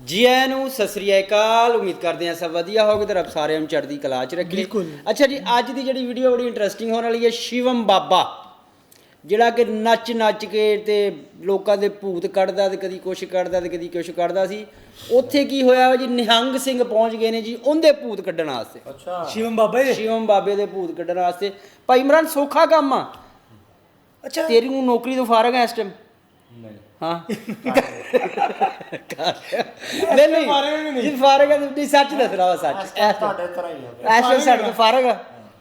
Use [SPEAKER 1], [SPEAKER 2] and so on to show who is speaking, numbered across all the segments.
[SPEAKER 1] ਜੀ ਆਇਆਂ ਨੂੰ ਸਤਿ ਸ੍ਰੀ ਅਕਾਲ। ਉਮੀਦ ਕਰਦੇ ਹਾਂ ਸਭ ਵਧੀਆ ਹੋਗੇ ਤੇ ਰੱਬ ਸਾਰਿਆਂ ਨੂੰ ਚੜ੍ਹਦੀ ਕਲਾ 'ਚ ਰੱਖੇ।
[SPEAKER 2] ਬਿਲਕੁਲ।
[SPEAKER 1] ਅੱਛਾ ਜੀ ਅੱਜ ਦੀ ਜਿਹੜੀ ਵੀਡੀਓ ਬੜੀ ਇੰਟਰਸਟਿੰਗ ਹੋਣ ਵਾਲੀ ਹੈ ਸ਼ਿਵਮ ਬਾਬਾ। ਜਿਹੜਾ ਕਿ ਨੱਚ ਨੱਚ ਕੇ ਤੇ ਲੋਕਾਂ ਦੇ ਭੂਤ ਕੱਢਦਾ ਤੇ ਕਦੀ ਕੁਛ ਕੱਢਦਾ ਤੇ ਕਦੀ ਕੁਛ ਕੱਢਦਾ ਸੀ। ਉੱਥੇ ਕੀ ਹੋਇਆ ਵਾ ਜੀ ਨਿਹੰਗ ਸਿੰਘ ਪਹੁੰਚ ਗਏ ਨੇ ਜੀ ਉਹਦੇ ਭੂਤ ਕੱਢਣ ਵਾਸਤੇ।
[SPEAKER 3] ਅੱਛਾ।
[SPEAKER 2] ਸ਼ਿਵਮ ਬਾਬਾ ਜੀ?
[SPEAKER 1] ਸ਼ਿਵਮ ਬਾਬੇ ਦੇ ਭੂਤ ਕੱਢਣ ਵਾਸਤੇ। ਭਾਈ ਇਮਰਾਨ ਸੌਖਾ ਕੰਮ ਆ।
[SPEAKER 2] ਅੱਛਾ।
[SPEAKER 1] ਤੇਰੀ ਨੂੰ ਨੌਕਰੀ ਤੋਂ ਫਾਰਗ ਹੈ ਇਸ ਟਾਈਮ
[SPEAKER 3] ਨਹੀਂ।
[SPEAKER 1] ਹਾਂ। ਨਹੀਂ ਨਹੀਂ।
[SPEAKER 2] ਫਾਰਗ ਵੀ ਨਹੀਂ।
[SPEAKER 1] ਜੀ ਫਾਰਗ ਹੈ ਤੇ ਸੱਚ ਦੱਸਣਾ ਵਾ ਸੱਚ। time-
[SPEAKER 3] ਤੁਹਾਡੇ ਤਰ੍ਹਾਂ ਹੀ ਆ।
[SPEAKER 1] ਇਸ ਟਾਈਮ ਸਾਡੇ ਤੋਂ ਫਾਰਗ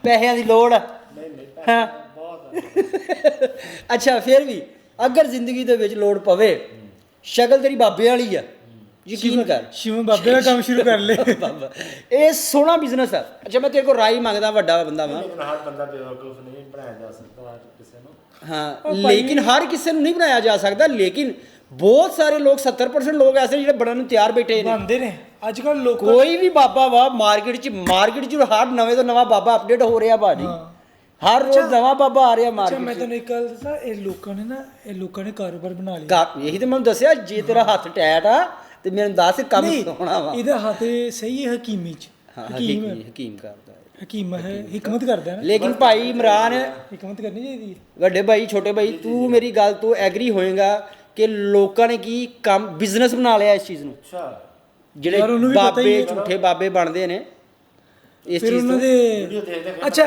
[SPEAKER 1] ਪੈਸਿਆਂ ਦੀ ਲੋੜ
[SPEAKER 3] ਨਹੀਂ ਨਹੀਂ
[SPEAKER 1] ਹਾਂ।
[SPEAKER 3] ਬਹੁਤ
[SPEAKER 1] ਅੱਛਾ ਫਿਰ ਵੀ ਅਗਰ ਜ਼ਿੰਦਗੀ ਦੇ ਵਿੱਚ ਲੋੜ ਪਵੇ ਸ਼ਕਲ ਤੇਰੀ ਬਾਬੇ ਵਾਲੀ ਆ। ਯਕੀਨ ਕਰ।
[SPEAKER 2] ਸ਼ਿਵਮ ਬਾਬੇ ਦਾ ਕੰਮ ਸ਼ੁਰੂ ਕਰ ਲੈ।
[SPEAKER 1] ਬਾਬਾ। ਇਹ ਸੋਹਣਾ ਬਿਜ਼ਨਸ ਆ। ਅੱਛਾ ਮੈਂ ਤੇਰੇ ਕੋਲ ਰਾਈ ਮੰਗਦਾ ਵੱਡਾ ਬੰਦਾ ਵਾਂ।
[SPEAKER 3] ਲੇਕਿਨ ਹਰ ਬੰਦਾ ਬੇਵਕੂਫ ਨਹੀਂ ਬਣਾਇਆ ਜਾ ਸਕਦਾ ਕਿਸੇ ਨੂੰ।
[SPEAKER 1] ਹਾਂ ਲੇਕਿਨ ਹਰ ਕਿਸੇ ਨੂੰ ਨਹੀਂ ਬਣਾਇਆ ਜਾ ਸਕਦਾ ਲੇਕਿਨ ਬਹੁਤ ਸਾਰੇ ਲੋਕ 70% ਲੋਕ ਐਸੇ ਜਿਹੜੇ ਬਣਨ ਨੂੰ ਤਿਆਰ ਬੈਠੇ ਨੇ।
[SPEAKER 2] ਬਣਦੇ ਨੇ। ਅੱਜ ਕੱਲ ਲੋਕ
[SPEAKER 1] ਕੋਈ ਵੀ ਬਾਬਾ ਵਾ ਮਾਰਕੀਟ 'ਚ ਮਾਰਕੀਟ 'ਚ ਹਰ ਨਵੇਂ ਤੋਂ ਨਵਾਂ ਬਾਬਾ ਅਪਡੇਟ ਹੋ ਰਿਹਾ ਭਾਜੀ। ਹਰ ਰੋਜ਼ ਨਵਾਂ ਬਾਬਾ ਆ ਰਿਹਾ
[SPEAKER 2] ਮੈਂ
[SPEAKER 1] ਮਾਰਕੀਟ 'ਚ।
[SPEAKER 2] ਤੁਹਾਨੂੰ ਇੱਕ ਗੱਲ ਦੱਸਾਂ ਇਹ ਲੋਕਾਂ ਨੇ ਨਾ ਇਹ ਲੋਕਾਂ ਨੇ ਕਾਰੋਬਾਰ ਬਣਾ ਲਿਆ।
[SPEAKER 1] ਇਹੀ ਤੇ ਮੈਨੂੰ ਦੱਸਿਆ ਜੇ ਤੇਰਾ ਹੱਥ ਟੈਟ ਆ ਤੇ ਮੈਨੂੰ ਦੱਸ ਕੰਮ ਹੋਣਾ ਵਾ।
[SPEAKER 2] ਇਹਦਾ ਹੱਥ ਸਹੀ ਹੈ ਹਕੀਮੀ ਚ। ਹਕੀਮ।
[SPEAKER 1] ਹਕੀਮ ਕਰਦਾ।
[SPEAKER 2] ਹਕੀਮ ਹੈ ਹਕਮਤ ਕਰਦਾ ਹੈ ਨਾ।
[SPEAKER 1] ਲੇਕਿਨ ਭਾਈ ਇਮਰਾਨ
[SPEAKER 2] ਹਕਮਤ ਕਰਨੀ ਚਾਹੀਦੀ ਹੈ।
[SPEAKER 1] ਵੱਡੇ ਭਾਈ ਛੋਟੇ ਭਾਈ ਤੂੰ ਮੇਰੀ ਗੱਲ ਤੋਂ ਐਗਰੀ ਹੋਏਗਾ ਕਿ ਲੋਕਾਂ ਨੇ ਕੀ ਕੰਮ ਬਿਜ਼ਨਸ ਬਣਾ ਲਿਆ ਇਸ ਚੀਜ਼ ਨੂੰ?
[SPEAKER 3] ਅੱਛਾ।
[SPEAKER 1] ਜਿਹੜੇ ਬਾਬੇ। ਝੂਠੇ ਬਾਬੇ ਬਣਦੇ ਨੇ ਇਸ ਚੀਜ਼ ਤੋਂ।
[SPEAKER 2] ਅੱਛਾ।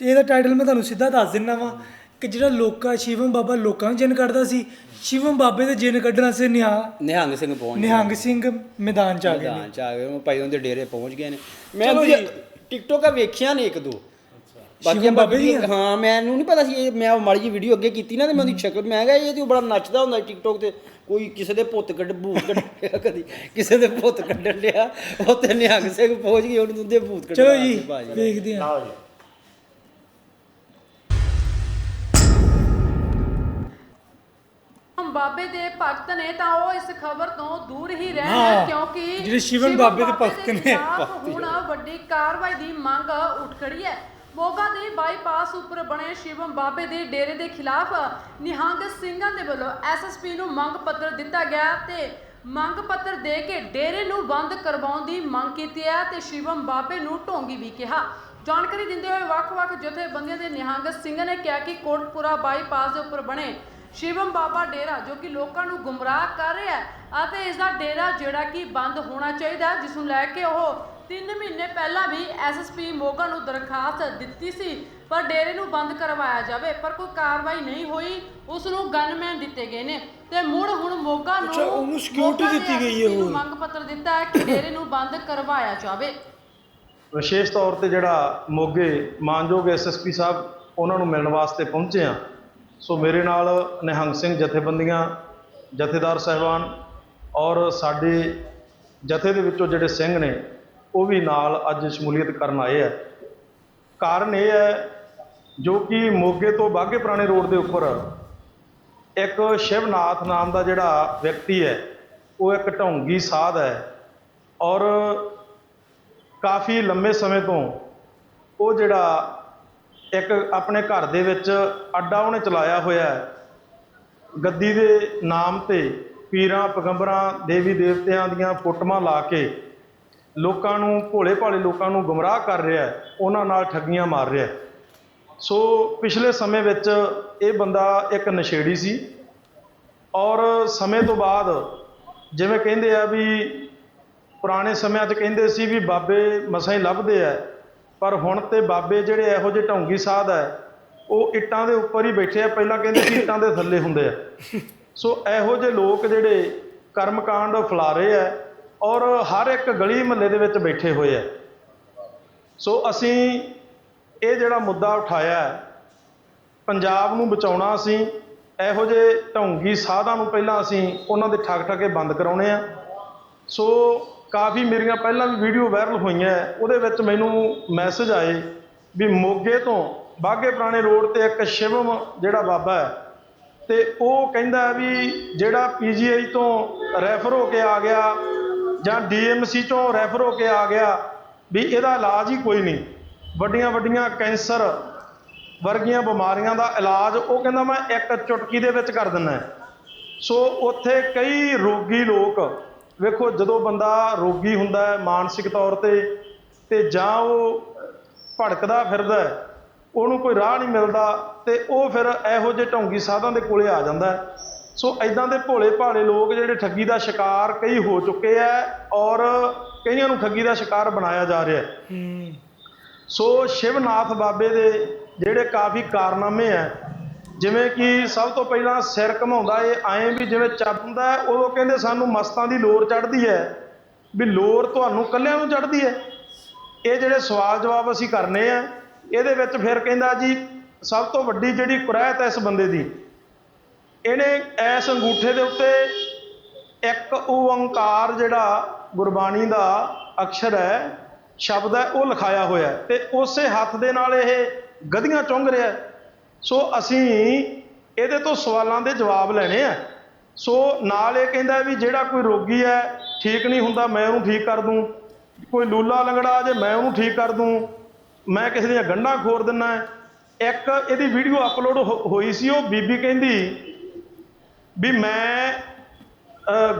[SPEAKER 2] ਇਹਦਾ ਟਾਈਟਲ ਮੈਂ ਤੁਹਾਨੂੰ ਸਿੱਧਾ ਦੱਸ ਦਿੰਦਾ ਵਾਂ ਕਿ ਜਿਹੜਾ ਲੋਕਾਂ ਸ਼ਿਵਮ ਬਾਬਾ ਲੋਕਾਂ ਨੂੰ ਜਿੰਨ ਕੱਢਦਾ ਸੀ ਸ਼ਿਵਮ ਬਾਬੇ ਦੇ ਜਿੰਨ ਕੱਢਣ ਵਾਸਤੇ ਨਿਹਾ
[SPEAKER 1] ਨਿਹੰਗ ਸਿੰਘ ਪਹੁੰਚ
[SPEAKER 2] ਨਿਹੰਗ ਸਿੰਘ ਮੈਦਾਨ ਚ ਆ ਗਏ ਨੇ।
[SPEAKER 1] ਮੈਦਾਨ ਚ ਆ ਗਏ ਉਹ ਭਾਈ ਉਹਦੇ ਡੇਰੇ ਪਹੁੰਚ ਗਏ ਨੇ। ਮੈਂ। ਟਿਕਟੋਕ ਆ ਵੇਖਿਆ ਨੇ ਇੱਕ ਦੋ। ਬਾਕੀ
[SPEAKER 2] ਸ਼ਿਵਮ ਬਾਬੇ ਦੀਆਂ?
[SPEAKER 1] ਹਾਂ ਮੈਨੂੰ ਨਹੀਂ ਪਤਾ ਸੀ ਇਹ ਮੈਂ ਉਹ ਮਾੜੀ ਜੀ ਵੀਡੀਓ ਅੱਗੇ ਕੀਤੀ ਨਾ ਤੇ ਮੈਂ ਉਹਦੀ ਸ਼ਕਲ ਮੈਂ ਕਿਹਾ ਇਹ ਤੇ ਉਹ ਬੜਾ ਨੱਚਦਾ ਹੁੰਦਾ ਟਿਕਟੋਕ ਤੇ ਕੋਈ ਕਿਸੇ ਦੇ ਪੁੱਤ ਕੱਢ ਭੂਤ ਕੱਢਿਆ ਕਦੀ ਕਿਸੇ ਦੇ ਪੁੱਤ ਕੱਢਣ ਲਿਆ ਉੱਥੇ ਨਿਹੰਗ ਸਿੰਘ ਪਹੁੰਚ ਗਏ ਉਹਨੂੰ ਉਹਦੇ ਭੂਤ ਕੱਢਣ
[SPEAKER 2] ਚਲੋ ਜੀ। ਵੇਖਦੇ ਹਾਂ।
[SPEAKER 4] ਬਾਬੇ ਦੇ ਭਗਤ ਨੇ ਤਾਂ ਉਹ ਇਸ ਖਬਰ ਤੋਂ ਦੂਰ ਹੀ ਰਹਿਣ
[SPEAKER 2] ਹਾਂ,
[SPEAKER 4] ਕਿਉਂਕਿ
[SPEAKER 2] ਜਿਹੜੇ ਸ਼ਿਵਮ ਬਾਬੇ ਦੇ ਭਗਤ ਨੇ।
[SPEAKER 4] ਖਿਲਾਫ਼ ਹੁਣ ਵੱਡੀ ਕਾਰਵਾਈ ਦੀ ਮੰਗ ਉੱਠ ਖੜੀ ਹੈ ਮੋਗਾ ਦੇ ਬਾਈਪਾਸ ਉੱਪਰ ਬਣੇ ਸ਼ਿਵਮ ਬਾਬੇ ਦੇ ਡੇਰੇ ਦੇ ਖਿਲਾਫ ਨਿਹੰਗ ਸਿੰਘਾਂ ਦੇ ਵੱਲੋਂ ਐਸਐਸਪੀ ਨੂੰ ਮੰਗ ਪੱਤਰ ਦਿੱਤਾ ਗਿਆ ਤੇ ਮੰਗ ਪੱਤਰ ਦੇ ਕੇ ਡੇਰੇ ਨੂੰ ਬੰਦ ਕਰਵਾਉਣ ਦੀ ਮੰਗ ਕੀਤੀ ਹੈ ਤੇ ਸ਼ਿਵਮ ਬਾਬੇ ਨੂੰ ਢੋਂਗੀ ਵੀ ਕਿਹਾ ਜਾਣਕਾਰੀ ਦਿੰਦੇ ਹੋਏ ਵੱਖ-ਵੱਖ ਜਥੇਬੰਦੀਆਂ ਦੇ ਨਿਹੰਗ ਸਿੰਘਾਂ ਨੇ ਕਿਹਾ ਕਿ ਕੋਟਪੁਰਾ ਬਾਈਪਾਸ ਦੇ ਉੱਪਰ ਬਣੇ ਸ਼ਿਵਮ ਬਾਬਾ ਡੇਰਾ ਜੋ ਕਿ ਲੋਕਾਂ ਨੂੰ ਗੁੰਮਰਾਹ ਕਰ ਰਿਹਾ ਹੈ ਅਤੇ ਇਸ ਦਾ ਡੇਰਾ ਜਿਹੜਾ ਕਿ ਬੰਦ ਹੋਣਾ ਚਾਹੀਦਾ ਜਿਸ ਨੂੰ ਲੈ ਕੇ ਉਹ 3 ਮਹੀਨੇ ਪਹਿਲਾਂ ਵੀ ਐਸਐਸਪੀ ਮੋਗਾ ਨੂੰ ਦਰਖਾਸਤ ਦਿੱਤੀ ਸੀ ਪਰ ਡੇਰੇ ਨੂੰ ਬੰਦ ਕਰਵਾਇਆ ਜਾਵੇ ਪਰ ਕੋਈ ਕਾਰਵਾਈ ਨਹੀਂ ਹੋਈ ਉਸ ਨੂੰ ਗਨਮੈਨ ਦਿੱਤੇ ਗਏ ਨੇ। ਤੇ ਮੁੜ ਹੁਣ ਮੋਗਾ ਨੂੰ
[SPEAKER 2] ਅੱਛਾ, ਉਹਨੂੰ security
[SPEAKER 4] ਮੋਗਾ ਦੇ
[SPEAKER 2] ਦਿੱਤੀ ਗਈ ਹੈ
[SPEAKER 4] SSP ਨੂੰ। ਮੰਗ ਪੱਤਰ ਦਿੱਤਾ ਹੈ ਕਿ ਡੇਰੇ ਨੂੰ ਬੰਦ ਕਰਵਾਇਆ ਜਾਵੇ।
[SPEAKER 5] ਵਿਸ਼ੇਸ਼ ਤੌਰ ਤੇ ਜਿਹੜਾ ਮੋਗੇ ਮਾਨਯੋਗ ਐਸਐਸਪੀ ਸਾਹਿਬ ਉਹਨਾਂ ਨੂੰ ਮਿਲਣ ਵਾਸਤੇ ਪਹੁੰਚੇ ਆ ਸੋ ਮੇਰੇ ਨਾਲ ਨਿਹੰਗ ਸਿੰਘ ਜਥੇਬੰਦੀਆਂ, ਜਥੇਦਾਰ ਸਹਿਬਾਨ ਔਰ ਸਾਡੇ ਜਥੇ ਦੇ ਵਿੱਚੋਂ ਜਿਹੜੇ ਸਿੰਘ ਨੇ, ਉਹ ਵੀ ਨਾਲ ਅੱਜ ਸ਼ਮੂਲੀਅਤ ਕਰਨ ਆਏ ਆ। ਕਾਰਨ ਇਹ ਹੈ ਜੋ ਕਿ ਮੋਗੇ ਤੋਂ ਬਾਗੇ ਪੁਰਾਣੇ ਰੋਡ ਦੇ ਉੱਪਰ ਇੱਕ ਸ਼ਿਵਨਾਥ ਨਾਮ ਦਾ ਜਿਹੜਾ ਵਿਅਕਤੀ ਹੈ, ਉਹ ਇੱਕ ਢੌਂਗੀ ਸਾਧ ਹੈ ਔਰ ਕਾਫੀ ਲੰਮੇ ਸਮੇਂ ਤੋਂ ਉਹ ਜਿਹੜਾ ਇੱਕ ਆਪਣੇ ਘਰ ਦੇ ਵਿੱਚ ਅੱਡਾ ਉਹਨੇ ਚਲਾਇਆ ਹੋਇਆ ਹੈ। ਗੱਦੀ ਦੇ ਨਾਮ ਤੇ ਪੀਰਾਂ, ਪੈਗੰਬਰਾਂ, ਦੇਵੀ ਦੇਵਤਿਆਂ ਦੀਆਂ ਫੋਟੋਆਂ ਲਾ ਕੇ ਲੋਕਾਂ ਨੂੰ, ਭੋਲੇ ਭਾਲੇ ਲੋਕਾਂ ਨੂੰ ਗੁੰਮਰਾਹ ਕਰ ਰਿਹਾ ਹੈ। ਉਹਨਾਂ ਨਾਲ ਠੱਗੀਆਂ ਮਾਰ ਰਿਹਾ ਹੈ। ਸੋ ਪਿਛਲੇ ਸਮੇਂ ਵਿੱਚ ਇਹ ਬੰਦਾ ਇੱਕ ਨਸ਼ੇੜੀ ਸੀ ਔਰ ਸਮੇਂ ਤੋਂ ਬਾਅਦ ਜਿਵੇਂ ਕਹਿੰਦੇ ਆ ਵੀ ਪੁਰਾਣੇ ਸਮਿਆਂ 'ਚ ਕਹਿੰਦੇ ਸੀ ਵੀ ਬਾਬੇ ਮਸਾਂ ਹੀ ਲੱਭਦੇ ਆ। ਪਰ ਹੁਣ ਤੇ ਬਾਬੇ ਜਿਹੜੇ ਇਹੋ ਜਿਹੇ ਢੌਂਗੀ ਸਾਧ ਹੈ, ਉਹ ਇੱਟਾਂ ਦੇ ਉੱਪਰ ਹੀ ਬੈਠੇ ਆ, ਪਹਿਲਾਂ ਕਹਿੰਦੇ ਸੀ ਇੱਟਾਂ ਦੇ ਥੱਲੇ ਹੁੰਦੇ ਆ। ਸੋ ਇਹੋ ਜਿਹੇ ਲੋਕ ਜਿਹੜੇ ਕਰਮਕਾਂਡ ਫੈਲਾ ਰਹੇ ਆ ਔਰ ਹਰ ਇੱਕ ਗਲੀ ਮਹੱਲੇ ਦੇ ਵਿੱਚ ਬੈਠੇ ਹੋਏ ਆ। ਸੋ ਅਸੀਂ ਇਹ ਜਿਹੜਾ ਮੁੱਦਾ ਉਠਾਇਆ ਪੰਜਾਬ ਨੂੰ ਬਚਾਉਣਾ ਅਸੀਂ, ਇਹੋ ਜਿਹੇ ਢੌਂਗੀ ਸਾਧਾਂ ਨੂੰ ਪਹਿਲਾਂ ਅਸੀਂ ਉਹਨਾਂ ਦੇ ਠੱਗ ਠੱਗੇ ਬੰਦ ਕਰਾਉਣੇ ਆ। ਸੋ ਕਾਫੀ ਮੇਰੀਆਂ ਪਹਿਲਾਂ ਵੀ ਵੀਡੀਓ ਵਾਇਰਲ ਹੋਈਆਂ ਉਹਦੇ ਵਿੱਚ ਮੈਨੂੰ ਮੈਸੇਜ ਆਏ ਵੀ ਮੋਗੇ ਤੋਂ ਬਾਗੇ ਪੁਰਾਣੇ ਰੋਡ ਤੇ ਇੱਕ ਸ਼ਿਵਮ ਜਿਹੜਾ ਬਾਬਾ ਹੈ ਤੇ ਉਹ ਕਹਿੰਦਾ ਵੀ ਜਿਹੜਾ ਪੀਜੀਆਈ ਤੋਂ ਰੈਫਰ ਹੋ ਕੇ ਆ ਗਿਆ ਜਾਂ ਡੀਐਮਸੀ ਤੋਂ ਰੈਫਰ ਹੋ ਕੇ ਆ ਗਿਆ, ਵੀ ਇਹਦਾ ਇਲਾਜ ਹੀ ਕੋਈ ਨਹੀਂ। ਵੱਡੀਆਂ ਵੱਡੀਆਂ ਕੈਂਸਰ ਵਰਗੀਆਂ ਬਿਮਾਰੀਆਂ ਦਾ ਇਲਾਜ, ਉਹ ਕਹਿੰਦਾ ਮੈਂ ਇੱਕ ਚੁਟਕੀ ਦੇ ਵਿੱਚ ਕਰ ਦਿੰਦਾ ਸੋ ਉੱਥੇ ਕਈ ਰੋਗੀ ਲੋਕ ਵੇਖੋ ਜਦੋਂ ਬੰਦਾ ਰੋਗੀ ਹੁੰਦਾ ਹੈ ਮਾਨਸਿਕ ਤੌਰ ਤੇ ਤੇ ਜਾਂ ਉਹ ਭੜਕਦਾ ਫਿਰਦਾ ਹੈ, ਉਹਨੂੰ ਕੋਈ ਰਾਹ ਨਹੀਂ ਮਿਲਦਾ ਤੇ ਉਹ ਫਿਰ ਇਹੋ ਜਿਹੇ ਢੌਂਗੀ ਸਾਧਾਂ ਦੇ ਕੋਲੇ ਆ ਜਾਂਦਾ। ਸੋ ਐਦਾਂ ਦੇ ਭੋਲੇ ਭਾਲੇ ਲੋਕ ਜਿਹੜੇ ਠੱਗੀ ਦਾ ਸ਼ਿਕਾਰ ਕਈ ਹੋ ਚੁੱਕੇ ਆ ਔਰ ਕਈਆਂ ਨੂੰ ਠੱਗੀ ਦਾ ਸ਼ਿਕਾਰ ਬਣਾਇਆ ਜਾ ਰਿਹਾ ਹੂੰ ਸੋ ਸ਼ਿਵਨਾਥ ਬਾਬੇ ਦੇ ਜਿਹੜੇ ਕਾਫੀ ਕਾਰਨਾਮੇ ਆ ਜਿਵੇਂ ਕਿ ਸਭ ਤੋਂ ਪਹਿਲਾਂ ਸਿਰ ਘਮਾਉਂਦਾ ਇਹ ਐਂ ਵੀ ਜਿਵੇਂ ਚੜਦਾ ਉਦੋਂ ਕਹਿੰਦੇ ਸਾਨੂੰ ਮਸਤਾਂ ਦੀ ਲੋਰ ਚੜਦੀ ਹੈ ਵੀ ਲੋਰ ਤੁਹਾਨੂੰ ਕੱਲਿਆਂ ਨੂੰ ਚੜਦੀ ਹੈ ਇਹ ਜਿਹੜੇ ਸਵਾਲ ਜਵਾਬ ਅਸੀਂ ਕਰਨੇ ਆ, ਇਹਦੇ ਵਿੱਚ ਫਿਰ ਕਹਿੰਦਾ ਜੀ, ਸਭ ਤੋਂ ਵੱਡੀ ਜਿਹੜੀ ਕੁਰਾਇਤ ਹੈ ਇਸ ਬੰਦੇ ਦੀ, ਇਹਨੇ ਐਸ ਅੰਗੂਠੇ ਦੇ ਉੱਤੇ ਇੱਕ ਓੰਕਾਰ ਜਿਹੜਾ ਗੁਰਬਾਣੀ ਦਾ ਅਕਸ਼ਰ ਹੈ ਸ਼ਬਦ ਹੈ ਉਹ ਲਿਖਾਇਆ ਹੋਇਆ ਹੈ ਤੇ ਉਸੇ ਹੱਥ ਦੇ ਨਾਲ ਇਹ ਗਧੀਆਂ ਚੁੰਘ ਰਿਹਾ ਹੈ। ਸੋ ਅਸੀਂ ਇਹਦੇ ਤੋਂ ਸਵਾਲਾਂ ਦੇ ਜਵਾਬ ਲੈਣੇ ਆ। ਸੋ ਨਾਲ ਇਹ ਕਹਿੰਦਾ ਵੀ ਜਿਹੜਾ ਕੋਈ ਰੋਗੀ ਹੈ, ਠੀਕ ਨਹੀਂ ਹੁੰਦਾ, ਮੈਂ ਉਹਨੂੰ ਠੀਕ ਕਰ ਦੂੰ। ਕੋਈ ਲੂਲਾ ਲੰਗੜਾ ਜੇ, ਮੈਂ ਉਹਨੂੰ ਠੀਕ ਕਰ ਦੂੰ। ਮੈਂ ਕਿਸੇ ਦੀਆਂ ਗੰਢਾਂ ਖੋਰ ਦਿੰਨਾ ਇੱਕ ਇਹਦੀ ਵੀਡੀਓ ਅਪਲੋਡ ਹੋਈ ਸੀ, ਉਹ ਬੀਬੀ ਕਹਿੰਦੀ ਵੀ ਮੈਂ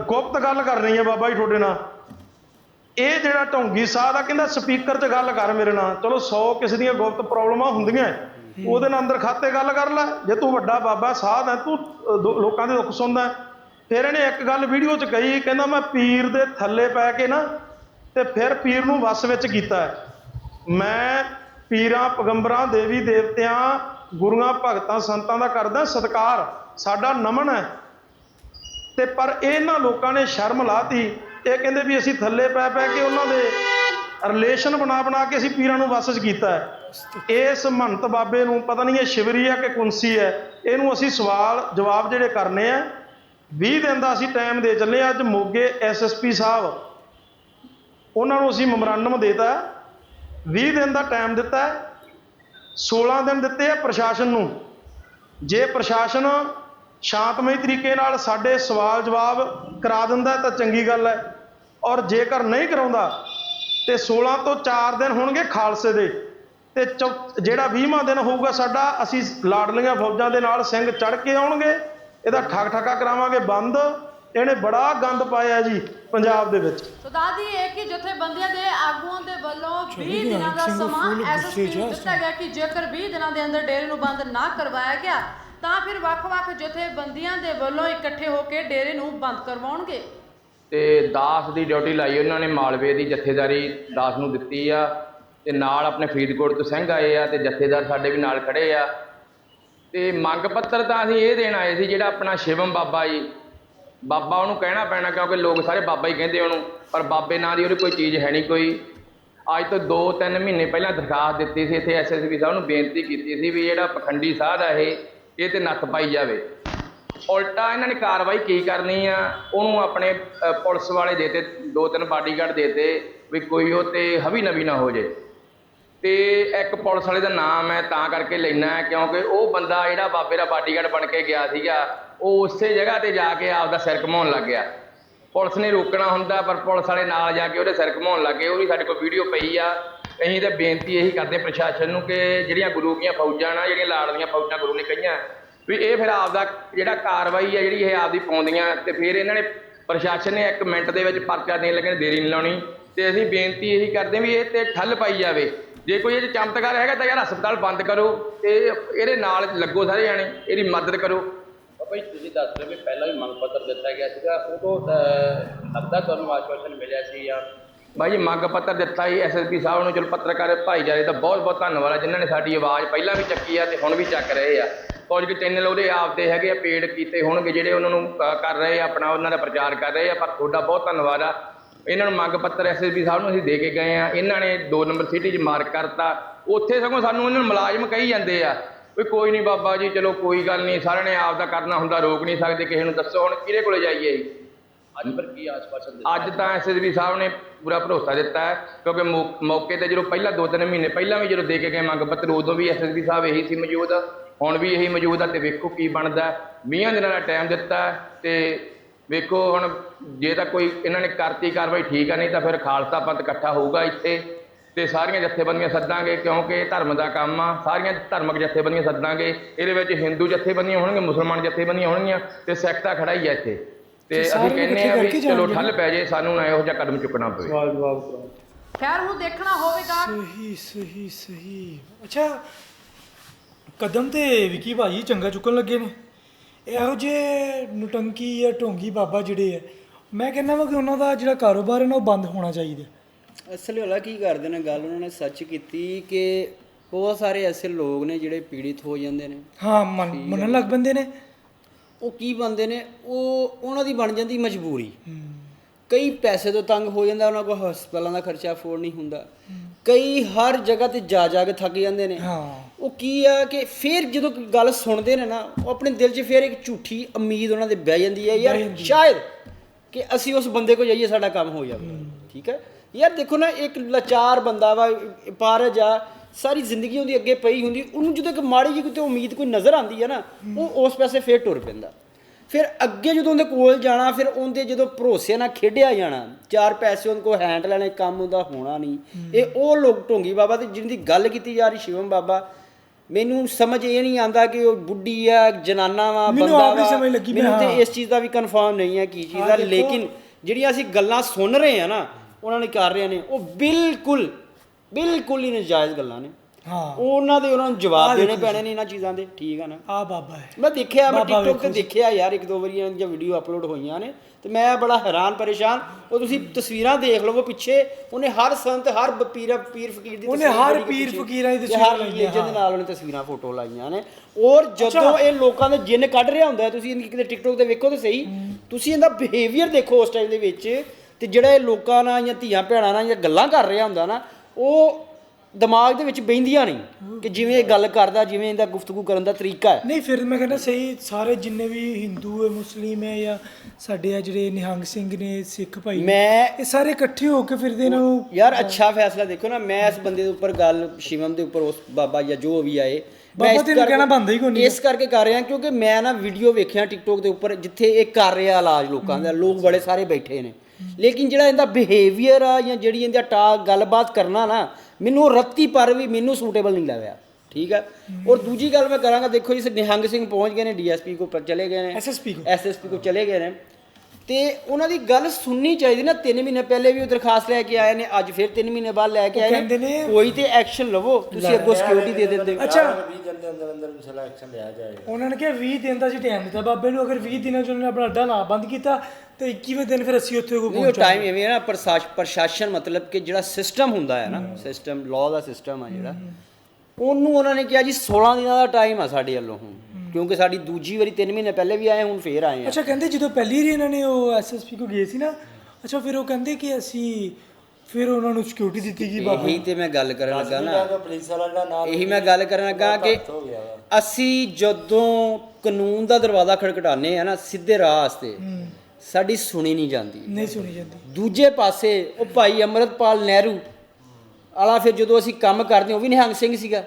[SPEAKER 5] ਗੁਪਤ ਗੱਲ ਕਰਨੀ ਹੈ ਬਾਬਾ ਜੀ ਤੁਹਾਡੇ ਨਾਲ। ਇਹ ਜਿਹੜਾ ਢੌਂਗੀ ਸਾਹ ਦਾ ਕਹਿੰਦਾ ਸਪੀਕਰ 'ਚ ਗੱਲ ਕਰ ਮੇਰੇ ਨਾਲ। ਚਲੋ 100 ਕਿਸੇ ਦੀਆਂ ਗੁਪਤ ਪ੍ਰੋਬਲਮਾਂ ਹੁੰਦੀਆਂ ਉਹਦੇ ਨਾਲ ਅੰਦਰ ਖਾਤੇ ਗੱਲ ਕਰ ਲੈ। ਜੇ ਤੂੰ ਵੱਡਾ ਬਾਬਾ, ਸਾਧ ਹੈ, ਤੂੰ ਦੋ- ਲੋਕਾਂ ਦੇ ਦੁੱਖ ਸੁਣਦਾ ਹੈ। ਫਿਰ ਇਹਨੇ ਇੱਕ ਗੱਲ ਵੀਡੀਓ 'ਚ ਕਹੀ, ਕਹਿੰਦਾ ਮੈਂ ਪੀਰ ਦੇ ਥੱਲੇ ਪੈ ਕੇ ਨਾ, ਤੇ ਫਿਰ ਪੀਰ ਨੂੰ ਵਸ ਵਿੱਚ ਕੀਤਾ ਹੈ। ਮੈਂ ਪੀਰਾਂ, ਪੈਗੰਬਰਾਂ, ਦੇਵੀ ਦੇਵਤਿਆਂ, ਗੁਰੂਆਂ, ਭਗਤਾਂ, ਸੰਤਾਂ ਦਾ ਕਰਦਾ ਸਤਿਕਾਰ। ਸਾਡਾ ਨਮਨ ਹੈ। ਤੇ ਪਰ ਇਹਨਾਂ ਲੋਕਾਂ ਨੇ ਸ਼ਰਮ ਲਾਤੀ। ਇਹ ਕਹਿੰਦੇ ਵੀ ਅਸੀਂ ਥੱਲੇ ਪੈ ਪੈ ਕੇ ਉਹਨਾਂ ਦੇ ਰਿਲੇਸ਼ਨ ਬਣਾ ਬਣਾ ਕੇ ਅਸੀਂ ਪੀਰਾਂ ਨੂੰ ਵਸ 'ਚ ਕੀਤਾ ਹੈ। ਇਸ ਮਹੰਤ ਬਾਬੇ ਨੂੰ ਪਤਾ ਨਹੀਂ ਇਹ ਸ਼ਿਵਰੀ ਹੈ ਕਿ ਕੁੰਸੀ ਹੈ ਇਹਨੂੰ ਅਸੀਂ ਸਵਾਲ ਜਵਾਬ ਜਿਹੜੇ ਕਰਨੇ ਆ 20 ਦਿਨ ਦਾ ਅਸੀਂ ਟਾਈਮ ਦੇ ਚੱਲੇ ਹਾਂ। ਅੱਜ ਮੋਗੇ ਐਸਐਸਪੀ ਸਾਹਿਬ, ਉਹਨਾਂ ਨੂੰ ਅਸੀਂ ਮੈਮੋਰੰਡਮ ਦੇਤਾ। 20 ਦਿਨ ਦਾ ਟਾਈਮ ਦਿੱਤਾ। ਹੈ 16 ਦਿਨ ਦਿੱਤੇ ਆ ਪ੍ਰਸ਼ਾਸਨ ਨੂੰ। ਜੇ ਪ੍ਰਸ਼ਾਸਨ ਸ਼ਾਂਤਮਈ ਤਰੀਕੇ ਨਾਲ ਸਾਡੇ ਸਵਾਲ ਜਵਾਬ ਕਰਾ ਦਿੰਦਾ ਤਾਂ ਚੰਗੀ ਗੱਲ ਹੈ। ਔਰ ਜੇਕਰ ਨਹੀਂ ਕਰਾਉਂਦਾ, ਤੇ 16 ਤੋਂ 4 ਦਿਨ ਹੋਣਗੇ ਖਾਲਸੇ ਦੇ। ਤੇ ਜਿਹੜਾ 20ਵਾਂ ਦਿਨ ਹੋਊਗਾ ਸਾਡਾ ਅਸੀਂ ਲਾਡਲੀਆਂ ਫੌਜਾਂ ਦੇ ਨਾਲ ਸਿੰਘ ਚੜ ਕੇ ਆਉਣਗੇ ਇਹਦਾ ਠੱਕ ਠੱਕਾ ਕਰਾਵਾਂਗੇ ਬੰਦ। ਇਹਨੇ ਬੜਾ ਗੰਦ ਪਾਇਆ ਜੀ ਪੰਜਾਬ ਦੇ ਵਿੱਚ।
[SPEAKER 4] ਸੋ ਦਾਦੀ ਇਹ ਕਿ ਜਥੇਬੰਦੀਆਂ ਦੇ ਆਗੂਆਂ ਦੇ ਵੱਲੋਂ 20
[SPEAKER 2] ਚੌਵੀ
[SPEAKER 4] ਦਿਨਾਂ ਦਾ
[SPEAKER 2] ਸਿੰਘ
[SPEAKER 4] ਸਮਾਂ
[SPEAKER 2] ਫੁੱਲ
[SPEAKER 4] ਐਸਐਸਪੀ
[SPEAKER 2] ਗੁੱਸੇ 'ਚ
[SPEAKER 4] ਨੂੰ
[SPEAKER 2] ਆ ਇਸ
[SPEAKER 4] ਦਿੱਤਾ ਗਿਆ ਕਿ ਜੇਕਰ 20 ਦਿਨਾਂ ਦੇ ਅੰਦਰ ਡੇਰੇ ਨੂੰ ਬੰਦ ਨਾ ਕਰਵਾਇਆ ਗਿਆ ਤਾਂ ਫਿਰ ਵੱਖ-ਵੱਖ ਜਥੇਬੰਦੀਆਂ ਦੇ ਵੱਲੋਂ ਇਕੱਠੇ ਹੋ ਕੇ ਡੇਰੇ ਨੂੰ ਬੰਦ ਕਰਵਾਉਣਗੇ।
[SPEAKER 6] ਤੇ ਦਾਸ ਦੀ ਡਿਊਟੀ ਲਾਈ ਉਹਨਾਂ ਨੇ ਮਾਲਵੇ ਦੀ ਜਥੇਦਾਰੀ ਦਾਸ ਨੂੰ ਦਿੱਤੀ ਆ। ਤੇ ਨਾਲ ਆਪਣੇ ਫਰੀਦਕੋਟ ਤੋਂ ਸਿੰਘ ਆਏ ਆ ਤੇ ਜਥੇਦਾਰ ਸਾਡੇ ਵੀ ਨਾਲ ਖੜੇ ਆ। ਤੇ ਮੰਗ ਪੱਤਰ ਤਾਂ ਅਸੀਂ ਇਹ ਦੇਣ ਆਏ ਸੀ ਜਿਹੜਾ ਆਪਣਾ ਸ਼ਿਵਮ ਬਾਬਾ ਜੀ, ਬਾਬਾ ਉਹਨੂੰ ਕਹਿਣਾ ਪੈਣਾ ਕਿਉਂਕਿ ਲੋਕ ਸਾਰੇ ਬਾਬਾ ਹੀ ਕਹਿੰਦੇ ਉਹਨੂੰ, ਪਰ ਬਾਬੇ ਨਾਂ ਦੀ ਉਹਦੀ ਕੋਈ ਚੀਜ਼ ਹੈ ਨਹੀਂ ਕੋਈ। ਅੱਜ ਤੋਂ 2-3 ਮਹੀਨੇ ਪਹਿਲਾਂ ਦਰਖਾਸਤ ਦਿੱਤੀ ਸੀ ਇੱਥੇ ਐਸਐਸਪੀ ਸਾਹਿਬ ਨੂੰ ਬੇਨਤੀ ਕੀਤੀ ਸੀ ਵੀ ਜਿਹੜਾ ਪਖੰਡੀ ਸਾਧ ਆ ਇਹ ਇਹ ਤੇ ਨੱਥ ਪਾਈ ਜਾਵੇ। ਉਲਟਾ ਇਹਨਾਂ ਨੇ ਕਾਰਵਾਈ ਕੀ ਕਰਨੀ ਆ, ਉਹਨੂੰ ਆਪਣੇ ਪੁਲਿਸ ਵਾਲੇ ਦੇਤੇ ਦੋ ਤਿੰਨ ਬਾਡੀਗਾਰਡ ਦੇਤੇ ਵੀ ਕੋਈ ਉਹ ਤੇ ਹਵੀ ਨਵੀ ਨਾ ਹੋ ਜੇ ਤੇ ਇੱਕ ਪੁਲਿਸ ਵਾਲੇ ਦਾ ਨਾਮ ਹੈ, ਤਾਂ ਕਰਕੇ ਲੈਣਾ ਕਿਉਂਕਿ ਉਹ ਬੰਦਾ ਜਿਹੜਾ ਬਾਬੇ ਦਾ ਬਾਡੀਗਾਰਡ ਬਣ ਕੇ ਗਿਆ ਸੀਗਾ, ਉਹ ਉਸੇ ਜਗ੍ਹਾ ਤੇ ਜਾ ਕੇ ਆਪਦਾ ਸਿਰ ਘਮਾਉਣ ਲੱਗ ਗਿਆ। ਪੁਲਿਸ ਨੇ ਰੋਕਣਾ ਹੁੰਦਾ, ਪਰ ਪੁਲਿਸ ਵਾਲੇ ਨਾਲ ਜਾ ਕੇ ਉਹਦੇ ਸਿਰ ਘਮਾਉਣ ਲੱਗੇ ਉਹ ਵੀ ਸਾਡੇ ਕੋਲ ਵੀਡੀਓ ਪਈ ਆ। ਅਸੀਂ ਤਾਂ ਬੇਨਤੀ ਇਹੀ ਕਰਦੇ ਪ੍ਰਸ਼ਾਸਨ ਨੂੰ ਕਿ ਜਿਹੜੀਆਂ ਗੁਰੂ ਦੀਆਂ ਫੌਜਾਂ ਨਾ, ਜਿਹੜੀਆਂ ਲਾੜਦੀਆਂ ਫੌਜਾਂ ਗੁਰੂ ਨੇ ਕਹੀਆਂ, ਵੀ ਇਹ ਫਿਰ ਆਪਦਾ ਜਿਹੜਾ ਕਾਰਵਾਈ ਆ, ਜਿਹੜੀ ਇਹ ਆਪਦੀ ਪਾਉਂਦੀਆਂ, ਤੇ ਫਿਰ ਇਹਨਾਂ ਨੇ ਪ੍ਰਸ਼ਾਸਨ ਨੇ ਇੱਕ ਮਿੰਟ ਦੇ ਵਿੱਚ ਪਰਚਾ ਦੇਣ ਲੱਗੇ ਦੇਰੀ ਨਹੀਂ ਲਾਉਣੀ। ਤੇ ਅਸੀਂ ਬੇਨਤੀ ਇਹੀ ਕਰਦੇ ਵੀ ਇਹ ਤੇ ਠੱਲ ਪਾਈ ਜਾਵੇ। ਜੇ ਕੋਈ ਇਹ ਚਮਤਕਾਰ ਹੈਗਾ ਤਾਂ ਯਾਰ ਹਸਪਤਾਲ ਬੰਦ ਕਰੋ ਤੇ ਇਹਦੇ ਨਾਲ ਲੱਗੋ ਸਾਰੇ ਜਾਣੇ ਇਹਦੀ ਮਦਦ ਕਰੋ।
[SPEAKER 7] ਬਾਬਾ ਜੀ ਤੁਸੀਂ ਦੱਸ ਰਹੇ ਹੋ ਵੀ ਪਹਿਲਾਂ ਵੀ ਮੰਗ ਪੱਤਰ ਦਿੱਤਾ ਗਿਆ ਸੀਗਾ ਉਹ ਤੋਂ ਅੱਧਾ ਤੁਹਾਨੂੰ ਆਸ਼ਵਾਸਨ ਮਿਲਿਆ ਸੀ ਜਾਂ?
[SPEAKER 6] ਬਾਈ ਜੀ ਮੰਗ ਪੱਤਰ ਦਿੱਤਾ ਜੀ ਐਸਐਸਪੀ ਸਾਹਿਬ ਨੂੰ ਚਲੋ ਪੱਤਰਕਾਰ ਭਾਈਚਾਰੇ ਦਾ ਬਹੁਤ ਬਹੁਤ ਧੰਨਵਾਦ ਹੈ ਜਿਨ੍ਹਾਂ ਨੇ ਸਾਡੀ ਆਵਾਜ਼ ਪਹਿਲਾਂ ਵੀ ਚੱਕੀ ਆ ਤੇ ਹੁਣ ਵੀ ਚੱਕ ਰਹੇ ਆ। ਕੁਝ ਕੁ ਚੈਨਲ ਉਹਦੇ ਆਪਦੇ ਹੈਗੇ ਆ ਪੇਡ ਕੀਤੇ ਹੋਣਗੇ ਜਿਹੜੇ ਉਹਨਾਂ ਨੂੰ ਕਰ ਰਹੇ ਆ ਆਪਣਾ ਉਹਨਾਂ ਦਾ ਪ੍ਰਚਾਰ ਕਰ ਰਹੇ ਆ ਪਰ ਤੁਹਾਡਾ ਬਹੁਤ ਧੰਨਵਾਦ ਆ। ਇਹਨਾਂ ਨੂੰ ਮੰਗ ਪੱਤਰ ਐਸਐਸਪੀ ਸਾਹਿਬ ਨੂੰ ਅਸੀਂ ਦੇ ਕੇ ਗਏ ਆ। ਇਹਨਾਂ ਨੇ 2 ਨੰਬਰ ਸਿਟੀ 'ਚ ਮਾਰਕ ਕਰਤਾ। ਉੱਥੇ ਸਗੋਂ ਸਾਨੂੰ ਇਹਨਾਂ ਨੂੰ ਮੁਲਾਜ਼ਮ ਕਹੀ ਜਾਂਦੇ ਆ ਵੀ ਕੋਈ ਨਹੀਂ ਬਾਬਾ ਜੀ ਚਲੋ ਕੋਈ ਗੱਲ ਨਹੀਂ ਸਾਰਿਆਂ ਨੇ ਆਪਦਾ ਕਰਨਾ ਹੁੰਦਾ ਰੋਕ ਨਹੀਂ ਸਕਦੇ ਕਿਸੇ ਨੂੰ ਦੱਸੋ ਹੁਣ ਕਿਹਦੇ ਕੋਲੇ ਜਾਈਏ ਜੀ
[SPEAKER 7] ਅੱਜ ਪਰ ਕੀ ਆਸ਼ਵਾਸਨ
[SPEAKER 6] ਅੱਜ ਤਾਂ ਐਸਐਸਪੀ ਸਾਹਿਬ ਨੇ ਪੂਰਾ ਭਰੋਸਾ ਦਿੱਤਾ ਹੈ ਕਿਉਂਕਿ ਮੌਕੇ ਤੇ ਜਦੋਂ ਪਹਿਲਾਂ ਦੋ ਤਿੰਨ ਮਹੀਨੇ ਪਹਿਲਾਂ ਵੀ ਜਦੋਂ ਦੇ ਕੇ ਗਏ ਮੰਗ ਪੱਤਰ ਉਦੋਂ ਵੀ ਐਸਐਸਪੀ ਸਾਹਿਬ ਇਹੀ ਸੀ ਮੌਜੂਦ। ਹੁਣ ਵੀ ਇਹੀ ਮੌਜੂਦ ਆ ਤੇ ਵੇਖੋ ਕੀ ਬਣਦਾ 20 ਦਿਨਾਂ ਦਾ ਟਾਈਮ ਦਿੱਤਾ ਤੇ ਵੇਖੋ ਹੁਣ ਜੇ ਤਾਂ ਕੋਈ ਇਹਨਾਂ ਨੇ ਕਰਤੀ ਕਾਰਵਾਈ ਠੀਕ ਆ ਨਹੀਂ ਤਾਂ ਫਿਰ ਖਾਲਸਾ ਪੰਥ ਇਕੱਠਾ ਹੋਊਗਾ ਇੱਥੇ ਤੇ ਸਾਰੀਆਂ ਜਥੇਬੰਦੀਆਂ ਸੱਦਾਂਗੇ ਕਿਉਂਕਿ ਇਹ ਧਰਮ ਦਾ ਕੰਮ ਆ ਸਾਰੀਆਂ ਧਾਰਮਿਕ ਜਥੇਬੰਦੀਆਂ ਸੱਦਾਂਗੇ ਇਹਦੇ ਵਿੱਚ ਹਿੰਦੂ ਜਥੇਬੰਦੀਆਂ ਹੋਣਗੀਆਂ ਮੁਸਲਮਾਨ ਜਥੇਬੰਦੀਆਂ ਹੋਣਗੀਆਂ ਤੇ ਸਿੱਖ ਤਾਂ ਖੜਾ ਹੀ ਆ ਇੱਥੇ ਤੇ ਅਸੀਂ ਕਹਿੰਦੇ ਆ ਵੀ ਚਲੋ ਠੱਲ ਪੈ ਜੇ ਸਾਨੂੰ ਨਾ ਇਹੋ ਜਿਹਾ ਕਦਮ ਚੁੱਕਣਾ ਪਵੇ।
[SPEAKER 5] ਸਵਾਲ ਜਵਾਬ ਕਰੋ
[SPEAKER 4] ਖੈਰ ਹੁਣ ਦੇਖਣਾ ਹੋਵੇਗਾ।
[SPEAKER 2] ਸਹੀ ਸਹੀ ਸਹੀ। ਅੱਛਾ ਕਦਮ ਤੇ ਵਿਕੀ ਭਾਜੀ ਚੰਗਾ ਚੁੱਕਣ ਲੱਗੇ ਨੇ। ਇਹੋ ਜਿਹੇ ਨੁਟੰਕੀ ਜਾਂ ਢੋਂਗੀ ਬਾਬਾ ਜਿਹੜੇ ਆ ਮੈਂ ਕਹਿੰਦਾ ਵਾ ਕਿ ਉਹਨਾਂ ਦਾ ਜਿਹੜਾ ਕਾਰੋਬਾਰ ਹੈ ਨਾ ਉਹ ਬੰਦ ਹੋਣਾ ਚਾਹੀਦਾ।
[SPEAKER 1] ਅਸਲ ਵਾਲਾ ਕੀ ਕਰਦੇ ਨੇ? ਗੱਲ ਉਹਨਾਂ ਨੇ ਸੱਚ ਕੀਤੀ ਕਿ ਬਹੁਤ ਸਾਰੇ ਐਸੇ ਲੋਕ ਨੇ ਜਿਹੜੇ ਪੀੜਿਤ ਹੋ ਜਾਂਦੇ ਨੇ।
[SPEAKER 2] ਹਾਂ ਮੰਨ- ਮੰਨਣ ਲੱਗ ਪੈਂਦੇ ਨੇ।
[SPEAKER 1] ਉਹ ਕੀ ਬੰਦੇ ਨੇ? ਉਹ ਉਹਨਾਂ ਦੀ ਬਣ ਜਾਂਦੀ ਮਜਬੂਰੀ। ਕਈ ਪੈਸੇ ਤੋਂ ਤੰਗ ਹੋ ਜਾਂਦਾ ਉਹਨਾਂ ਕੋਲ ਹਸਪਤਾਲਾਂ ਦਾ ਖਰਚਾ ਅਫੋਰਡ ਨਹੀਂ ਹੁੰਦਾ। ਕਈ ਹਰ ਜਗ੍ਹਾ ਤੇ ਜਾ ਜਾ ਕੇ ਥੱਕ ਜਾਂਦੇ ਨੇ।
[SPEAKER 2] ਹਾਂ।
[SPEAKER 1] ਉਹ ਕੀ ਆ ਕਿ ਫਿਰ ਜਦੋਂ ਗੱਲ ਸੁਣਦੇ ਨੇ ਨਾ ਉਹ ਆਪਣੇ ਦਿਲ 'ਚ ਫਿਰ ਇੱਕ ਝੂਠੀ ਉਮੀਦ ਉਹਨਾਂ ਦੇ ਬਹਿ ਜਾਂਦੀ ਹੈ ਯਾਰ ਸ਼ਾਇਦ ਕਿ ਅਸੀਂ ਉਸ ਬੰਦੇ ਕੋਲ ਜਾਈਏ ਸਾਡਾ ਕੰਮ ਹੋ ਜਾਵੇ। ਠੀਕ ਹੈ? ਯਾਰ ਦੇਖੋ ਨਾ ਇੱਕ ਲਾਚਾਰ ਬੰਦਾ ਵਾ ਪਾਰ ਜਾ ਸਾਰੀ ਜ਼ਿੰਦਗੀ ਉਹਦੀ ਅੱਗੇ ਪਈ ਹੁੰਦੀ ਉਹਨੂੰ ਜਦੋਂ ਇੱਕ ਮਾੜੀ ਜਿਹੀ ਕੋਈ ਉਮੀਦ ਕੋਈ ਨਜ਼ਰ ਆਉਂਦੀ ਹੈ ਨਾ ਉਹ ਉਸ ਪਾਸੇ ਫੇਰ ਟੁਰ ਪੈਂਦਾ। ਫਿਰ ਅੱਗੇ ਜਦੋਂ ਉਹਦੇ ਕੋਲ ਜਾਣਾ ਫਿਰ ਉਹਦੇ ਜਦੋਂ ਭਰੋਸੇ ਨਾਲ ਖੇਡਿਆ ਜਾਣਾ ਚਾਰ ਪੈਸੇ ਉਹਦੇ ਕੋਲ ਹੈਂਡ ਲੈਣੇ ਕੰਮ ਉਹਦਾ ਹੋਣਾ ਨਹੀਂ। ਇਹ ਉਹ ਲੋਕ ਢੋਂਗੀ ਬਾਬਾ ਤੇ ਜਿਹਦੀ ਗੱਲ ਕੀਤੀ ਜਾ ਰਹੀ ਸ਼ਿਵਮ ਬਾਬਾ ਮੈਨੂੰ ਸਮਝ ਇਹ ਨਹੀਂ ਆਂਦਾ ਕਿ ਉਹ ਬੁੱਢੀ ਆ ਜਨਾਨਾ ਵਾ
[SPEAKER 2] ਮੈਨੂੰ
[SPEAKER 1] ਬੰਦਾ
[SPEAKER 2] ਆਪ ਨਹੀਂ
[SPEAKER 1] ਵਾ।
[SPEAKER 2] ਸਮਝ ਲੱਗੀ, ਮੈਂ
[SPEAKER 1] ਮੈਨੂੰ ਤੇ
[SPEAKER 2] ਹਾਂ।
[SPEAKER 1] ਇਸ ਚੀਜ਼ ਦਾ ਵੀ ਕਨਫਰਮ ਨਹੀਂ ਹੈ ਕੀ ਚੀਜ਼ ਦਾ
[SPEAKER 2] ਦੇਖੋ।
[SPEAKER 1] ਲੇਕਿਨ ਜਿਹੜੀਆਂ ਅਸੀਂ ਗੱਲਾਂ ਸੁਣ ਰਹੇ ਆ ਨਾ ਉਹਨਾਂ ਨੇ ਕਰ ਰਹੇ ਨੇ ਉਹ ਬਿਲਕੁਲ ਬਿਲਕੁਲ ਹੀ ਨਜਾਇਜ਼ ਗੱਲਾਂ ਨੇ।
[SPEAKER 2] ਹਾਂ।
[SPEAKER 1] ਉਹਨਾਂ ਦੇ ਉਹਨਾਂ ਨੂੰ
[SPEAKER 2] ਆਹ
[SPEAKER 1] ਜਵਾਬ ਦੇਣੇ
[SPEAKER 2] ਦੇਖੋ
[SPEAKER 1] ਪੈਣੇ ਨੇ ਇਹਨਾਂ ਚੀਜ਼ਾਂ ਦੇ ਠੀਕ ਆ ਨਾ?
[SPEAKER 2] ਆ ਬਾਬਾ ਹੈ।
[SPEAKER 1] ਮੈਂ ਦੇਖਿਆ ਮੈਂ
[SPEAKER 2] ਬਾਬਾ
[SPEAKER 1] ਟਿਕਟੋਕ ਤੇ
[SPEAKER 2] ਵੇਖੋ।
[SPEAKER 1] ਦੇਖਿਆ ਯਾਰ ਇੱਕ ਦੋ ਵਾਰੀ ਇਹਨਾਂ ਦੀਆਂ ਵੀਡੀਓ ਅਪਲੋਡ ਹੋਈਆਂ ਨੇ। ਤੇ ਮੈਂ ਬੜਾ ਹੈਰਾਨ ਪਰੇਸ਼ਾਨ। ਉਹ ਤੁਸੀਂ ਤਸਵੀਰਾਂ ਦੇਖ ਲਵੋ ਪਿੱਛੇ। ਉਹਨੇ ਹਰ ਸੰਤ ਹਰ ਪੀਰ ਪੀਰ ਫਕੀਰ ਦੀ
[SPEAKER 2] ਉਹਨੇ ਹਰ ਪੀਰ ਫਕੀਰਾਂ ਦੀ ਤਸਵੀਰਾਂ ਲਾਈਆਂ,
[SPEAKER 1] religion ਦੇ
[SPEAKER 2] ਹਾਂ।
[SPEAKER 1] ਨਾਲ ਉਹਨੇ ਤਸਵੀਰਾਂ ਫੋਟੋ ਲਾਈਆਂ ਨੇ। ਔਰ ਜਦੋਂ ਇਹ ਲੋਕਾਂ ਦੇ ਜਿੰਨ ਕੱਢ ਰਿਹਾ ਹੁੰਦਾ ਤੁਸੀਂ ਇਹਦੀ ਕਿਤੇ ਟਿਕਟੋਕ ਤੇ ਵੇਖੋ ਤੇ ਸਹੀ। ਤੁਸੀਂ ਇਹਦਾ ਬਿਹੇਵੀਅਰ ਦੇਖੋ ਉਸ ਟਾਈਮ ਦੇ ਵਿੱਚ। ਤੇ ਜਿਹੜਾ ਇਹ ਲੋਕਾਂ ਨਾਲ ਜਾਂ ਧੀਆਂ ਭੈਣਾਂ ਨਾਲ ਜਾਂ ਗੱਲਾਂ ਕਰ ਰਿਹਾ ਹੁੰਦਾ ਨਾ ਉਹ ਦਿਮਾਗ ਦੇ ਵਿੱਚ ਬਹਿੰਦੀਆਂ ਨਹੀਂ ਕਿ ਜਿਵੇਂ ਇਹ ਗੱਲ ਕਰਦਾ ਜਿਵੇਂ ਇਹਦਾ ਗੁਫ਼ਤਗੂ ਕਰਨ ਦਾ ਤਰੀਕਾ ਹੈ।
[SPEAKER 2] ਨਹੀਂ ਫਿਰ ਮੈਂ ਕਹਿੰਦਾ ਸਹੀ ਸਾਰੇ ਜਿੰਨੇ ਵੀ ਹਿੰਦੂ ਹੈ ਮੁਸਲਿਮ ਹੈ ਜਾਂ ਸਾਡੇ ਆ ਜਿਹੜੇ ਨਿਹੰਗ ਸਿੰਘ ਨੇ ਸਿੱਖ ਭਾਈ
[SPEAKER 1] ਮੈਂ
[SPEAKER 2] ਇਹ ਸਾਰੇ ਇਕੱਠੇ ਹੋ ਕੇ ਫਿਰਦੇ ਨੂੰ
[SPEAKER 1] ਯਾਰ ਅੱਛਾ ਫੈਸਲਾ ਦੇਖੋ ਨਾ ਮੈਂ ਇਸ ਬੰਦੇ ਦੇ ਉੱਪਰ ਗੱਲ ਸ਼ਿਵਮ ਦੇ ਉੱਪਰ ਉਸ ਬਾਬਾ ਜਾਂ ਜੋ ਵੀ ਆਏ
[SPEAKER 2] ਬਾਬਾ
[SPEAKER 1] ਕਰਕੇ-
[SPEAKER 2] ਕਹਿਣਾ ਬਣਦਾ ਹੀ ਕੋਈ ਨਹੀਂ।
[SPEAKER 1] ਇਸ ਕਰਕੇ ਕਰ ਰਿਹਾ ਕਿਉਂਕਿ ਮੈਂ ਨਾ ਵੀਡੀਓ ਵੇਖਿਆ ਟਿਕਟੋਕ ਦੇ ਉੱਪਰ ਜਿੱਥੇ ਇਹ ਕਰ ਰਿਹਾ ਇਲਾਜ ਲੋਕਾਂ ਦਾ ਲੋਕ ਬੜੇ ਸਾਰੇ ਬੈਠੇ ਨੇ। ਲੇਕਿਨ ਜਿਹੜਾ ਇਹਦਾ ਬਿਹੇਵੀਅਰ ਆ ਜਾਂ ਜਿਹੜੀ ਇਹਦਾ ਟਾ ਗੱਲਬਾਤ ਕਰਨਾ ਨਾ ਮੈਨੂੰ ਰੱਤੀ ਪਰ ਵੀ ਮੈਨੂੰ ਸੂਟੇਬਲ ਨਹੀਂ ਲੱਗਿਆ। ਠੀਕ ਹੈ ਔਰ ਦੂਜੀ ਗੱਲ ਮੈਂ ਕਰਾਂਗਾ ਦੇਖੋ ਜੀ ਨਿਹੰਗ ਸਿੰਘ ਪਹੁੰਚ ਗਏ ਨੇ ਡੀਐਸਪੀ ਕੋ ਚਲੇ ਗਏ ਨੇ।
[SPEAKER 2] SSP ਕੋਲ।
[SPEAKER 1] ਐਸਐਸਪੀ ਕੋ ਚਲੇ ਗਏ ਨੇ। ਤੇ ਉਹਨਾਂ ਦੀ ਗੱਲ ਸੁਣਨੀ ਚਾਹੀਦੀ ਨਾ 3 ਮਹੀਨੇ ਪਹਿਲੇ ਵੀ ਉਹ ਦਰਖਾਸਤ ਲੈ ਕੇ ਆਏ ਨੇ ਅੱਜ ਫਿਰ 3 ਮਹੀਨੇ ਬਾਅਦ ਲੈ ਕੇ ਆਏ
[SPEAKER 2] ਕਹਿੰਦੇ ਨੇ-
[SPEAKER 1] ਕੋਈ ਤੇ ਐਕਸ਼ਨ ਲਵੋ ਤੁਸੀਂ ਅੱਗੋਂ ਸਿਕਿਉਰਿਟੀ ਦੇ ਦਿੰਦੇ
[SPEAKER 2] ਅੱਛਾ।
[SPEAKER 3] 20 ਦਿਨ ਦੇ ਅੰਦਰ ਅੰਦਰ ਇਨਸ਼ਾਅੱਲਾ ਐਕਸ਼ਨ ਲਿਆ ਜਾਏਗਾ।
[SPEAKER 2] ਉਹਨਾਂ ਨੇ ਕਿਹਾ 20 ਦਿਨ ਦਾ ਸੀ ਟਾਈਮ ਦਿੱਤਾ। ਬਾਬੇ ਨੂੰ ਅਗਰ 20 ਦਿਨਾਂ ਚ ਉਹਨਾਂ ਨੇ ਆਪਣਾ ਅੱਡਾ ਨਾ ਬੰਦ ਕੀਤਾ ਤੇ 21ਵੇਂ ਦਿਨ ਫਿਰ ਅਸੀਂ ਉੱਥੇ ਕੋ
[SPEAKER 1] ਉਹ ਟਾਈਮ ਐਵੇਂ ਹੈ ਨਾ ਪ੍ਰਸ਼ਾਸ- ਪ੍ਰਸ਼ਾਸਨ ਮਤਲਬ ਕਿ ਜਿਹੜਾ ਸਿਸਟਮ ਹੁੰਦਾ ਹੈ ਨਾ ਸਿਸਟਮ ਲਾਅ ਦਾ ਸਿਸਟਮ ਆ ਜਿਹੜਾ। ਉਹਨੂੰ ਉਹਨਾਂ ਨੇ ਕਿਹਾ ਜੀ 16 ਦਿਨਾਂ ਦਾ ਟਾਈਮ ਆ ਸਾਡੇ ਵੱਲੋਂ। ਹੁਣ ਕਿਉਂਕਿ ਸਾਡੀ ਦੂਜੀ ਵਾਰੀ 3 ਮਹੀਨੇ ਪਹਿਲੇ ਵੀ ਆਏ ਹੁਣ ਫੇਰ ਆਏ ਆ।
[SPEAKER 2] ਅੱਛਾ ਕਹਿੰਦੇ ਜਦੋਂ ਪਹਿਲੀ ਵਾਰੀ ਇਹਨਾਂ ਨੇ ਉਹ ਐਸਐਸਪੀ ਕੋ ਗਏ ਸੀ ਨਾ ਅੱਛਾ ਫਿਰ ਉਹ ਕਹਿੰਦੇ ਕਿ ਅਸੀਂ ਫਿਰ ਉਹਨਾਂ ਨੂੰ ਸਿਕਿਉਰਿਟੀ ਦਿੱਤੀ ਗਈ ਬਾਬਾ
[SPEAKER 1] ਇਹੀ ਤੇ ਮੈਂ ਗੱਲ ਕਰਨ ਲੱਗਾ ਨਾ।
[SPEAKER 3] ਪੁਲਿਸ ਵਾਲਾ ਜਿਹੜਾ ਨਾਲ
[SPEAKER 1] ਇਹੀ ਮੈਂ ਗੱਲ ਕਰਨ ਲੱਗਾ ਕਿ ਅਸੀਂ ਜਦੋਂ ਕਾਨੂੰਨ ਦਾ ਦਰਵਾਜ਼ਾ ਖੜਖੜਾਉਂਦੇ ਆ ਨਾ ਸਿੱਧੇ ਰਾਸਤੇ ਸਾਡੀ ਸੁਣੀ ਨਹੀਂ ਜਾਂਦੀ।
[SPEAKER 2] ਨਹੀਂ ਸੁਣੀ ਜਾਂਦੀ।
[SPEAKER 1] ਦੂਜੇ ਪਾਸੇ ਉਹ ਭਾਈ ਅਮਰਤਪਾਲ ਨਹਿਰੂ ਆਲਾ ਫਿਰ ਜਦੋਂ ਅਸੀਂ ਕੰਮ ਕਰਦੇ ਉਹ ਵੀ ਨਿਹੰਗ ਸਿੰਘ ਸੀਗਾ।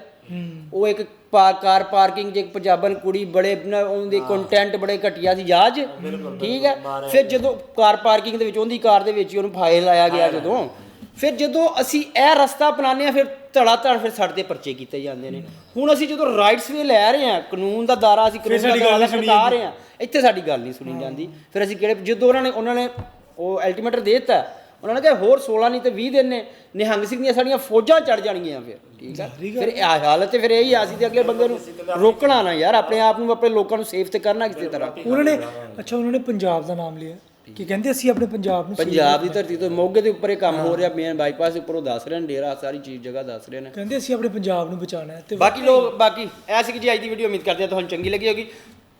[SPEAKER 1] ਉਹ ਇੱਕ ਪਾ- ਕਾਰ ਪਾਰਕਿੰਗ 'ਚ ਇੱਕ ਪੰਜਾਬਣ ਕੁੜੀ ਬੜੇ ਨਾ ਉਹਦੇ ਕੰਟੈਂਟ ਬੜੇ ਘਟੀਆ ਸੀ ਜਹਾਜ਼ ਠੀਕ ਹੈ? ਫਿਰ ਜਦੋਂ ਕਾਰ ਪਾਰਕਿੰਗ ਦੇ ਵਿੱਚ ਉਹਦੀ ਕਾਰ ਦੇ ਵਿੱਚ ਹੀ ਉਹਨੂੰ ਫਾਇਲ ਲਾਇਆ ਗਿਆ ਜਦੋਂ। ਫਿਰ ਜਦੋਂ ਅਸੀਂ ਇਹ ਰਸਤਾ ਅਪਣਾਉਂਦੇ ਹਾਂ ਫਿਰ ਧੜਾ ਧੜ ਫਿਰ ਸਾਡੇ ਤੇ ਪਰਚੇ ਕੀਤੇ ਜਾਂਦੇ ਨੇ। ਹੁਣ ਅਸੀਂ ਜਦੋਂ ਰਾਈਟਸ ਵੀ ਲੈ ਰਹੇ ਹਾਂ ਕਾਨੂੰਨ ਦਾ ਦਾਰਾ ਅਸੀਂ ਕਾਨੂੰਨ ਦਾ
[SPEAKER 2] ਸਾਡੀ ਗੱਲ
[SPEAKER 1] ਦਾਰਾ
[SPEAKER 2] ਨਹੀਂ ਸੁਣੀ
[SPEAKER 1] ਖੜਕਾ ਰਹੇ ਹਾਂ। ਇੱਥੇ ਸਾਡੀ ਗੱਲ ਨਹੀਂ ਸੁਣੀ ਜਾਂਦੀ। ਫਿਰ ਅਸੀਂ ਕਿਹੜੇ ਜਦੋਂ ਉਹਨਾਂ ਨੇ ਉਹਨਾਂ ਨੇ ਉਹ ਅਲਟੀਮੇਟਰ ਦੇ ਦਿੱਤਾ ਉਹਨਾਂ ਨੇ ਕਿਹਾ ਹੋਰ 16 ਨਹੀਂ ਤੇ 20 ਦਿਨ ਨੇ ਨਿਹੰਗ ਸਿੰਘ ਦੀਆਂ ਸਾਡੀਆਂ ਫੌਜਾਂ ਚੜ ਜਾਣਗੀਆਂ ਫਿਰ ਠੀਕ ਹੈ ਫਿਰ ਇਹ ਹਾਲਤ ਤੇ ਫਿਰ ਇਹੀ ਆ ਸੀ ਤੇ ਅਗਲੇ ਬੰਦੇ ਨੂੰ ਰੋਕਣਾ ਨਾ ਯਾਰ ਆਪਣੇ ਆਪ ਨੂੰ ਆਪਣੇ ਲੋਕਾਂ ਨੂੰ ਸੇਫ ਤੇ ਕਰਨਾ ਕਿਸੇ ਤਰ੍ਹਾਂ।
[SPEAKER 2] ਉਹਨਾਂ ਨੇ ਅੱਛਾ ਉਹਨਾਂ ਨੇ ਪੰਜਾਬ ਦਾ ਨਾਮ ਲਿਆ। ਕਿ ਕਹਿੰਦੇ ਅਸੀਂ ਆਪਣੇ ਪੰਜਾਬ ਨੂੰ
[SPEAKER 1] ਪੰਜਾਬ ਦੀ ਧਰਤੀ ਤੋਂ ਮੋਗੇ ਦੇ ਉੱਪਰ ਇਹ ਕੰਮ ਹੋ ਰਿਹਾ ਮੇਨ ਬਾਈਪਾਸ ਦੇ ਉੱਪਰ ਉਹ ਦੱਸ ਰਹੇ ਨੇ ਡੇਰਾ ਸਾਰੀ ਚੀਜ਼ ਜਗ੍ਹਾ ਦੱਸ ਰਹੇ ਨੇ।
[SPEAKER 2] ਕਹਿੰਦੇ ਅਸੀਂ ਆਪਣੇ ਪੰਜਾਬ ਨੂੰ ਬਚਾਉਣਾ ਹੈ ਤੇ
[SPEAKER 1] ਬਾਕੀ ਲੋਕ ਬਾਕੀ ਐਸੀ ਕਿ ਜੀ ਅੱਜ ਦੀ ਵੀਡੀਓ ਉਮੀਦ ਕਰਦੇ ਹਾਂ ਤੁਹਾਨੂੰ ਚੰਗੀ ਲੱਗੀ ਹੋਗੀ।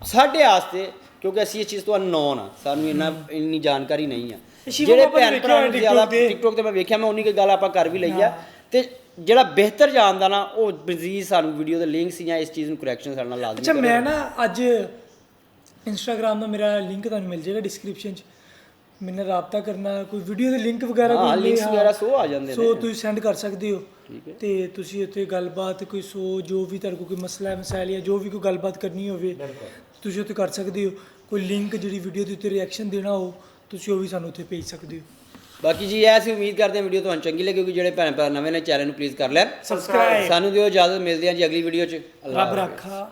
[SPEAKER 1] ਸਾਡੇ ਆਸਤੇ ਕਿਉਂਕਿ ਅਸੀਂ ਇਸ ਚੀਜ਼ ਤੋਂ ਅਨਨੋਨ ਆ ਸਾਨੂੰ ਇੰਨਾ ਇੰਨੀ ਜਾਣਕਾਰੀ ਨਹੀਂ ਆ। ਜਿਹੜੇ ਭੈਣ ਭਰਾ ਜ਼ਿਆਦਾ। ਟਿਕਟੋਕ ਤੇ ਮੈਂ ਵੇਖਿਆ ਮੈਂ ਉਨੀ ਕੁ ਗੱਲ ਆਪਾਂ ਕਰ ਵੀ ਲਈ ਆ ਤੇ ਜਿਹੜਾ ਬਿਹਤਰ ਜਾਣਦਾ ਨਾ ਉਹ ਬਜ਼ੀਜ਼ ਸਾਨੂੰ ਵੀਡੀਓ ਦੇ ਲਿੰਕਸ ਜਾਂ ਇਸ ਚੀਜ਼ ਨੂੰ ਕਰੈਕਸ਼ਨ ਸਾਡੇ ਨਾਲ ਲਾਜ਼ਮੀ
[SPEAKER 2] ਅੱਛਾ। ਮੈਂ ਨਾ ਅੱਜ ਇੰਸਟਾਗ੍ਰਾਮ ਦਾ ਮੇਰਾ ਲਿੰਕ ਤੁਹਾਨੂੰ ਮਿਲ ਜਾਏਗਾ ਡਿਸਕ੍ਰਿਪਸ਼ਨ 'ਚ ਮੈਨੇ ਰਾਬਤਾ ਕਰਨਾ ਕੋਈ ਵੀਡੀਓ ਦੇ ਲਿੰਕ ਵਗੈਰਾ ਕੋਈ ਹਾਂ।
[SPEAKER 1] ਵਗੈਰਾ show ਆ ਜਾਂਦੇ
[SPEAKER 2] ਸੋ
[SPEAKER 1] ਨੇ।
[SPEAKER 2] ਤੁਸੀਂ ਸੈਂਡ ਕਰ ਸਕਦੇ ਹੋ ਤੇ ਤੁਸੀਂ ਉੱਥੇ ਗੱਲਬਾਤ ਕੋਈ ਸੋ ਜੋ ਵੀ ਤੁਹਾਡੇ ਕੋਈ ਮਸਲਾ ਹੈ ਮਸਾਇਲ ਜਾਂ ਜੋ ਵੀ ਕੋਈ ਗੱਲਬਾਤ ਕਰਨੀ ਹੋਵੇ ਤੁਸੀਂ ਉੱਥੇ ਕਰ ਸਕਦੇ ਹੋ ਕੋਈ ਲਿੰਕ ਜਿਹੜੀ ਵੀਡੀਓ ਦੇ ਉੱਤੇ ਰਿਐਕਸ਼ਨ ਦੇਣਾ ਹੋ ਤੁਸੀਂ ਉਹ ਵੀ ਸਾਨੂੰ ਉੱਥੇ ਭੇਜ ਸਕਦੇ ਹੋ।
[SPEAKER 1] ਬਾਕੀ ਜੀ ਐਸੀ ਉਮੀਦ ਕਰਦੇ ਹਾਂ ਵੀਡੀਓ ਤੁਹਾਨੂੰ ਚੰਗੀ ਲੱਗੇਗੀ ਜਿਹੜੇ ਭੈਣ ਭਰਾ ਨਵੇਂ ਨੇ ਚੈਨਲ ਨੂੰ ਪਲੀਜ਼ ਕਰ ਲੈਣ
[SPEAKER 2] ਸਬਸਕ੍ਰਾਈਬ
[SPEAKER 1] ਸਾਨੂੰ ਦਿਓ ਇਜਾਜ਼ਤ ਮਿਲਦੇ ਹਾਂ ਜੀ ਅਗਲੀ ਵੀਡੀਓ 'ਚ।
[SPEAKER 2] ਰੱਬ। ਰਾਖਾ।